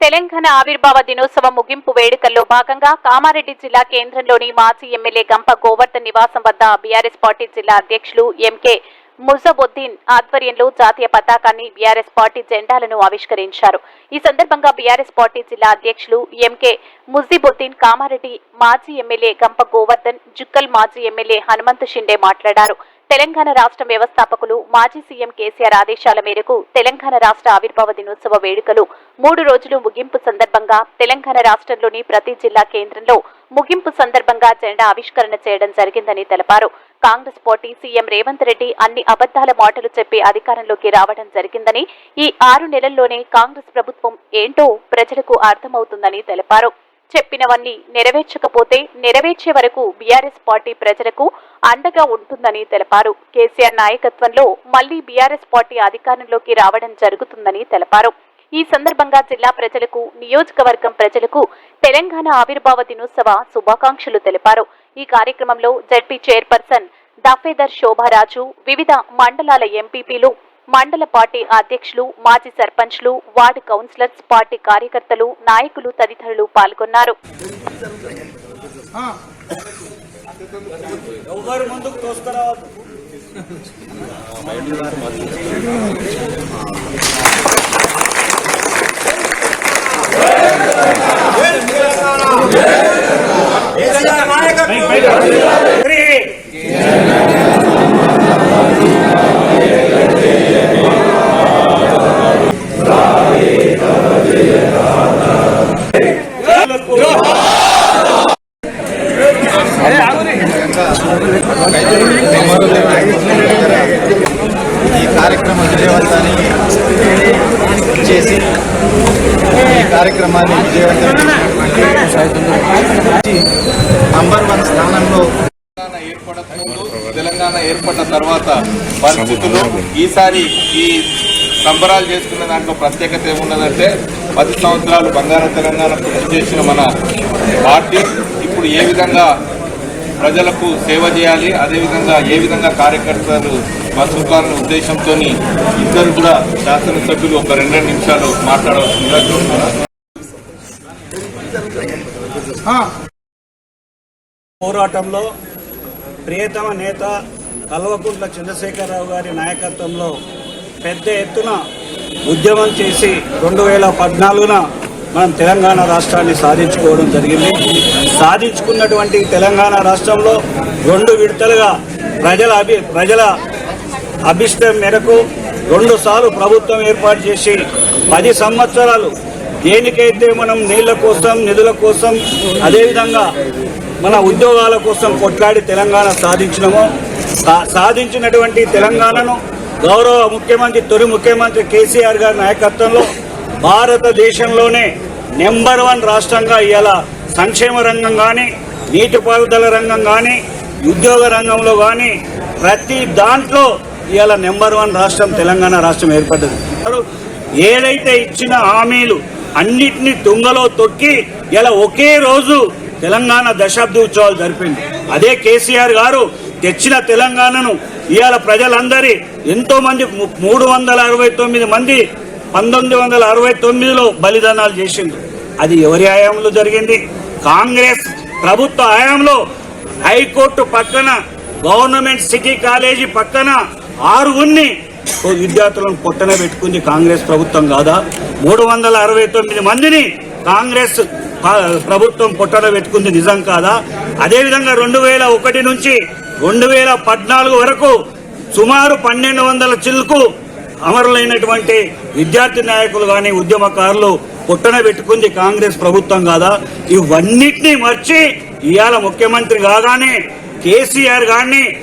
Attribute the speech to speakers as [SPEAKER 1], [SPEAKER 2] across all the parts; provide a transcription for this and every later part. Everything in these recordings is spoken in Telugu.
[SPEAKER 1] తెలంగాణ ఆవిర్భావ దినోత్సవ ముగింపు వేడుకల్లో భాగంగా కామారెడ్డి జిల్లా కేంద్రంలోని మాజీ ఎమ్మెల్యే గంప గోవర్ధన్ నివాసం వద్ద బీఆర్ఎస్ పార్టీ జిల్లా అధ్యక్షులు ఎంకే ముజబుద్దీన్ ఆధ్వర్యంలో జాతీయ పతాకాన్ని బీఆర్ఎస్ పార్టీ జెండాలను ఆవిష్కరించారు. ఈ సందర్భంగా బీఆర్ఎస్ పార్టీ జిల్లా అధ్యక్షులు ఎంకే ముజిబుద్దీన్ కామారెడ్డి మాజీ ఎమ్మెల్యే గంప గోవర్ధన్ జుక్కల్ మాజీ ఎమ్మెల్యే హనుమంతు షిండే మాట్లాడారు. తెలంగాణ రాష్ట్ర వ్యవస్థాపకులు మాజీ సీఎం కేసీఆర్ ఆదేశాల మేరకు తెలంగాణ రాష్ట్ర ఆవిర్భావ దినోత్సవ వేడుకలు మూడు రోజులు ముగింపు సందర్భంగా తెలంగాణ రాష్ట్రంలోని ప్రతి జిల్లా కేంద్రంలో ముగింపు సందర్భంగా జెండా ఆవిష్కరణ చేయడం జరిగిందని తెలిపారు. Congress party CM Revanth Reddy అన్ని అబద్దాల మాటలు చెప్పి అధికారంలోకి రావడం జరిగిందని ఈ ఆరు నెలల్లోనే కాంగ్రెస్ ప్రభుత్వం ఏంటో ప్రజలకు అర్థమవుతుందని తెలిపారు. చెప్పినవన్నీ నెరవేర్చకపోతే నెరవేర్చే వరకు బీఆర్ఎస్ పార్టీ ప్రజలకు అండగా ఉంటుందని తెలిపారు. కేసీఆర్ నాయకత్వంలో మళ్ళీ బీఆర్ఎస్ పార్టీ అధికారంలోకి రావడం జరుగుతుందని తెలిపారు. ఈ సందర్భంగా జిల్లా ప్రజలకు నియోజకవర్గం ప్రజలకు తెలంగాణ ఆవిర్భావ దినోత్సవ శుభాకాంక్షలు తెలిపారు. ఈ కార్యక్రమంలో జడ్పీ చైర్పర్సన్ దఫేదర్ శోభారాజు వివిధ మండలాల ఎంపీపీలు మండల పార్టీ అధ్యక్షులు మాజీ సర్పంచ్లు వార్డు కౌన్సిలర్స్ పార్టీ కార్యకర్తలు నాయకులు తదితరులు పాల్గొన్నారు.
[SPEAKER 2] ఈ కార్యక్రమం విజయవంతాన్ని చేసి ఈ కార్యక్రమాన్ని విజయవంతం నంబర్ వన్ స్థానంలో
[SPEAKER 3] తెలంగాణ తెలంగాణ ఏర్పడిన తర్వాత పరిస్థితులు ఈసారి ఈ సంబరాలు చేసుకున్న దాంట్లో ప్రత్యేకత ఏమున్నదంటే పది సంవత్సరాలు బంగారం తెలంగాణ కృషి చేసిన మన పార్టీ. ఇప్పుడు ఏ విధంగా ప్రజలకు సేవ చేయాలి. అదేవిధంగా ఏ విధంగా కార్యకర్తలు బతుకాలన్న ఉద్దేశంతో ఇద్దరు కూడా శాసనసభ్యులు ఒక రెండు రెండు నిమిషాలు మాట్లాడవలసిందిగా చూస్తున్నారు
[SPEAKER 4] పోరాటంలో ప్రియతమ నేత కల్వకుంట్ల చంద్రశేఖరరావు గారి నాయకత్వంలో పెద్ద ఎత్తున ఉద్యమం చేసి రెండు వేల పద్నాలుగున మనం తెలంగాణ రాష్ట్రాన్ని సాధించుకోవడం జరిగింది. సాధించుకున్నటువంటి తెలంగాణ రాష్ట్రంలో రెండు విడతలుగా ప్రజల అభి ప్రజల అభిష్టం మేరకు రెండు సార్లు ప్రభుత్వం ఏర్పాటు చేసి పది సంవత్సరాలు దేనికైతే మనం నీళ్ళ కోసం నిధుల కోసం అదేవిధంగా మన ఉద్యోగాల కోసం కొట్లాడి తెలంగాణ సాధించినమో సా- సాధించినటువంటి తెలంగాణను గౌరవ ముఖ్యమంత్రి తొలి ముఖ్యమంత్రి కేసీఆర్ గారి నాయకత్వంలో భారతదేశంలోనే నెంబర్ వన్ రాష్ట్రంగా ఇవాళ సంక్షేమ రంగం కానీ నీటిపారుదల రంగం కానీ ఉద్యోగ రంగంలో కానీ ప్రతి దాంట్లో ఇవాళ నెంబర్ వన్ రాష్ట్రం తెలంగాణ రాష్ట్రం ఏర్పడ్డది. ఏదైతే ఇచ్చిన హామీలు అన్నిటినీ తుంగలో తొక్కి ఇలా ఒకే రోజు తెలంగాణ దశాబ్ది ఉత్సవాలు జరిపింది. అదే కేసీఆర్ గారు తెచ్చిన తెలంగాణను ఇవాళ ప్రజలందరి ఎంతో మంది మూడు వందల అరవై తొమ్మిది మంది పంతొమ్మిది వందల అరవై తొమ్మిదిలో బలిదానాలు చేసింది అది ఎవరి హయాంలో జరిగింది? కాంగ్రెస్ ప్రభుత్వ హయాంలో హైకోర్టు పక్కన గవర్నమెంట్ సిటీ కాలేజీ పక్కన ఆరుగురిని విద్యార్థులను పొట్టన పెట్టుకుంది కాంగ్రెస్ ప్రభుత్వం కాదా? మూడు వందల అరవై తొమ్మిది మందిని కాంగ్రెస్ ప్రభుత్వం పొట్టన పెట్టుకుంది నిజం కాదా? అదేవిధంగా రెండు వేల ఒకటి నుంచి రెండు వేల పద్నాలుగు వరకు సుమారు పన్నెండు వందల చిల్కు అమరులైనటువంటి విద్యార్థి నాయకులు కానీ ఉద్యమకారులు పుట్టన పెట్టుకుంది కాంగ్రెస్ ప్రభుత్వం కాదా? ఇవన్నిటినీ మర్చి ఇవాళ ముఖ్యమంత్రి కాగానే కేసీఆర్ గారిని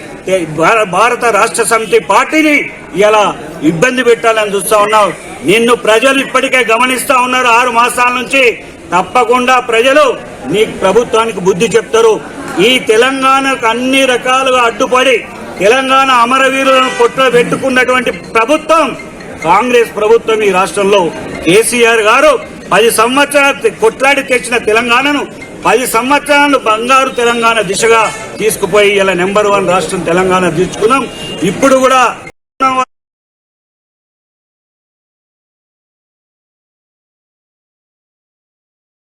[SPEAKER 4] భార- భారత రాష్ట్ర సమితి పార్టీని ఇలా ఇబ్బంది పెట్టాలని చూస్తా ఉన్నావు. నిన్ను ప్రజలు ఇప్పటికే గమనిస్తా ఉన్నారు ఆరు మాసాల నుంచి. తప్పకుండా ప్రజలు నీ ప్రభుత్వానికి బుద్ధి చెప్తారు. ఈ తెలంగాణకు అన్ని రకాలుగా అడ్డుపడి తెలంగాణ అమరవీరులను పొట్ట పెట్టుకున్నటువంటి ప్రభుత్వం కాంగ్రెస్ ప్రభుత్వం ఈ రాష్ట్రంలో. కేసీఆర్ గారు పది సంవత్సరాలు కొట్లాడి తెచ్చిన తెలంగాణను పది సంవత్సరాలు బంగారు తెలంగాణ దిశగా తీసుకుపోయి ఇలా నెంబర్ వన్ రాష్ట్రం తెలంగాణ తీసుకున్నాం. ఇప్పుడు కూడా